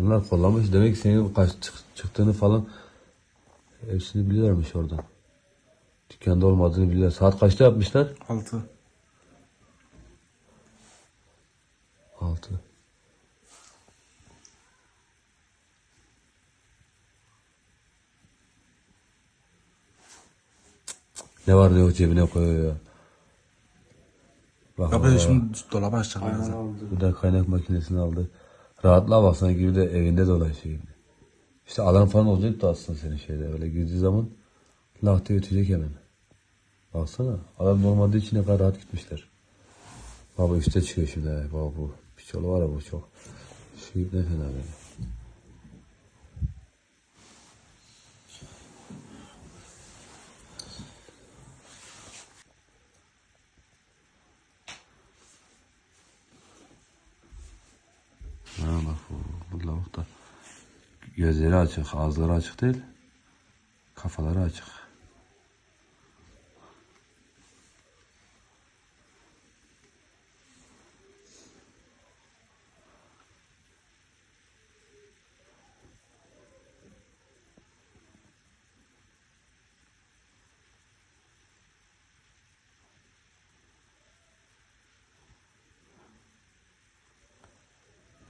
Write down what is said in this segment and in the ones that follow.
Bunlar kollamış. Demek ki senin kaç çık- çıktığını falan hepsini biliyorlarmış oradan. Dükkanda olmadığını biliyorlar. Saat kaçta yapmışlar? 6. Altı. Ne var ne yok cebine koyuyor ya. Bak, bak. şimdi dolaba açacak. Bu da kaynak makinesini aldı. Rahatla bak sanki bir de evinde gibi. İşte alarm falan olacak da aslında senin şeyde. Öyle girdiği zaman lah diye ötecek hemen. Baksana. Alarm olmadığı için ne kadar rahat gitmişler. Baba üste çıkıyor şimdi. Baba bu. Piçoğlu var ya bu çok. Şu ip ne fena böyle. Ha bak bu, bu lavuk da gözleri açık, ağızları açık değil. Kafaları açık.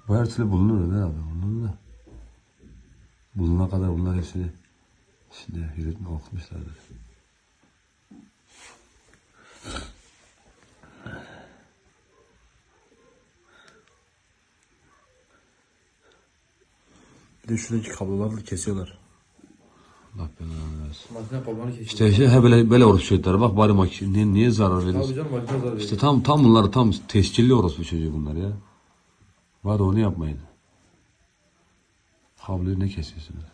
Bu her türlü bulunur ne abi? Bulunur da. Bulunana kadar bunlar hepsini şimdi yürütme okumuşlardır. Bir de şuradaki kabloları da kesiyorlar. Allah belanı versin. Makine kolbanı kesiyor. İşte şey, he böyle, böyle orospu çocuklar. Bak bari makine niye, niye zarar Abi veriyorsun? canım makine zarar veriyor. İşte tam tam bunlar tam tescilli orospu çocuğu bunlar ya. Bari onu yapmayın. Kabloyu ne kesiyorsunuz?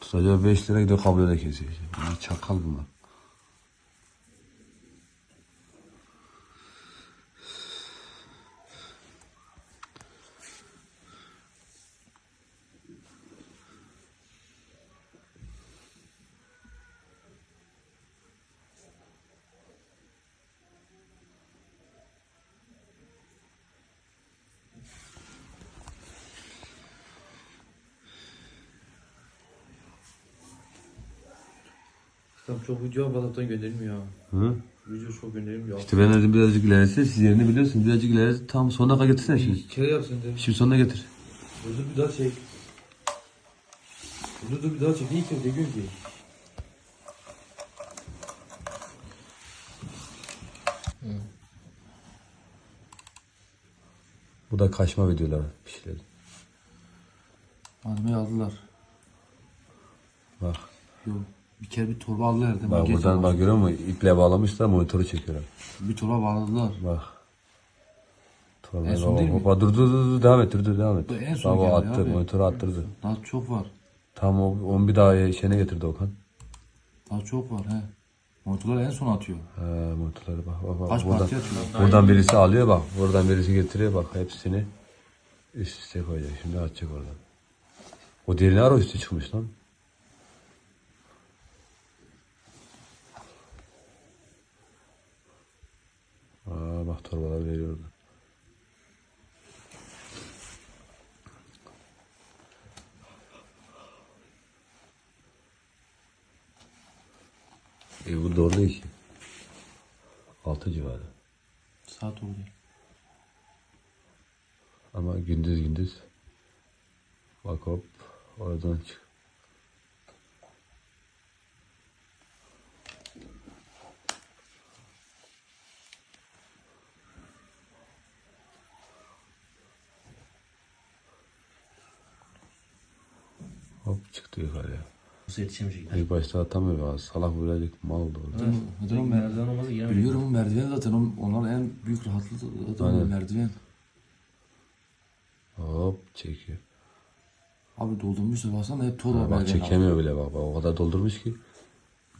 Tutacağı 5 lira gidiyor kabloyu da kesiyor. Bunlar çakal bunlar. Tam çok video WhatsApp'tan gönderilmiyor. Hı? Video çok gönderilmiyor. İşte ben dedim birazcık ilerisi siz yerini biliyorsun. Birazcık ilerisi tam sonuna kadar getirsene şimdi. Bir kere yapsın dedim. Şimdi sonuna getir. Dur bir daha çek. Dur dur bir daha çek. İyi ki ne gün ki. Bu da kaçma videoları bir şeyler. Malzemeyi aldılar. Bak. Yok. Bir kere bir torba aldılar. Mi? Bak buradan bak görüyor musun? İple bağlamışlar monitörü çekiyorlar. Bir torba bağladılar. Bak. Torbayı En son bak, değil mi? bak, dur dur dur dur, devam et dur dur devam et. En son Bak, o geldi attı abi. monitörü attırdı. Daha çok var. Tam o, onu bir daha şeyine getirdi Okan. Daha çok var he. Monitörler en son atıyor. He monitörleri bak bak bak. Kaç buradan, parça atıyor? buradan birisi alıyor bak. Buradan birisi getiriyor bak hepsini üst üste koyacak. Şimdi atacak oradan. O diğeri ara üstü çıkmış lan. Aa bak torbalar veriyordu. E bu doğru değil ki. Altı civarı. Saat oldu. Ama gündüz gündüz. Bak hop oradan çık. Hop çıktı yukarıya. Nasıl yetişemeyecek? İlk başta atamıyor az. Salak birazcık mal oldu orada. Neden o mer- Merdiven olmazsa giremeyecek. Biliyorum o merdiven zaten o- onlar en büyük rahatlığı zaten o Aynen. merdiven. Hop çekiyor. Abi doldurmuşlar baksana hep torba Ha, bak merdiven. çekemiyor bile bak, bak. O kadar doldurmuş ki.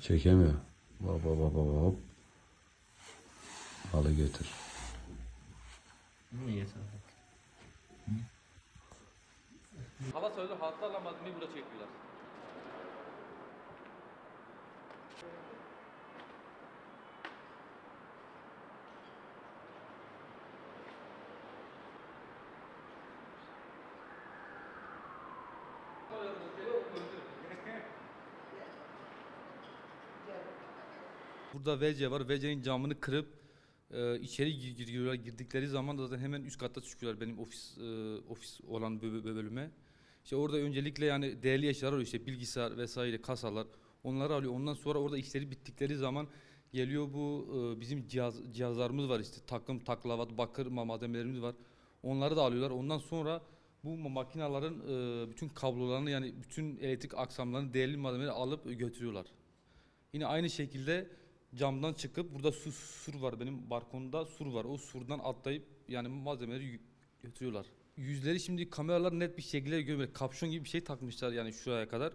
Çekemiyor. Bak bak bak bak bak, hop. Halı getir. Hı, yeter. Hava söyledi, sözü halklarla malzemeyi burada çekiyorlar. Burada VC var. VC'nin camını kırıp e, içeri giriyorlar. Girdikleri zaman da zaten hemen üst katta çıkıyorlar benim ofis e, ofis olan bölüme. İşte orada öncelikle yani değerli eşyalar alıyor işte bilgisayar vesaire kasalar onları alıyor. Ondan sonra orada işleri bittikleri zaman geliyor bu e, bizim cihaz cihazlarımız var işte takım taklavat bakır ma- malzemelerimiz var. Onları da alıyorlar. Ondan sonra bu ma- makinelerin e, bütün kablolarını yani bütün elektrik aksamlarını değerli malzemeleri alıp götürüyorlar. Yine aynı şekilde camdan çıkıp burada su sur var benim balkonda sur var. O surdan atlayıp yani malzemeleri götürüyorlar. Yüzleri şimdi kameralar net bir şekilde görmüyor. Kapşon gibi bir şey takmışlar yani şuraya kadar.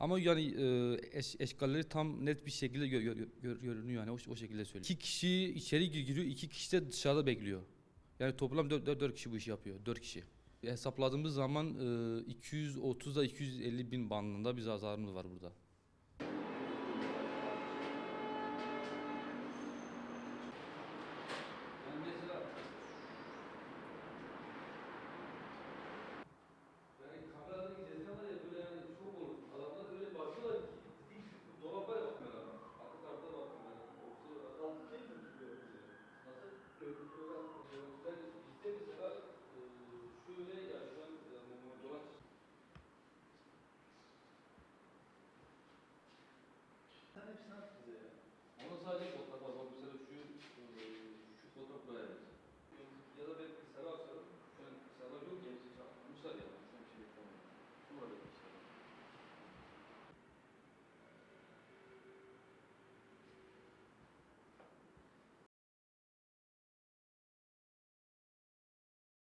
Ama yani e, eş, eşkalleri tam net bir şekilde gö- gö- gö- görünüyor yani o, o şekilde söyleyeyim. İki kişi içeri giriyor, iki kişi de dışarıda bekliyor. Yani toplam 4, 4, kişi bu işi yapıyor. 4 kişi. Hesapladığımız zaman e, 230 ile 250 bin bandında bir zararımız var burada.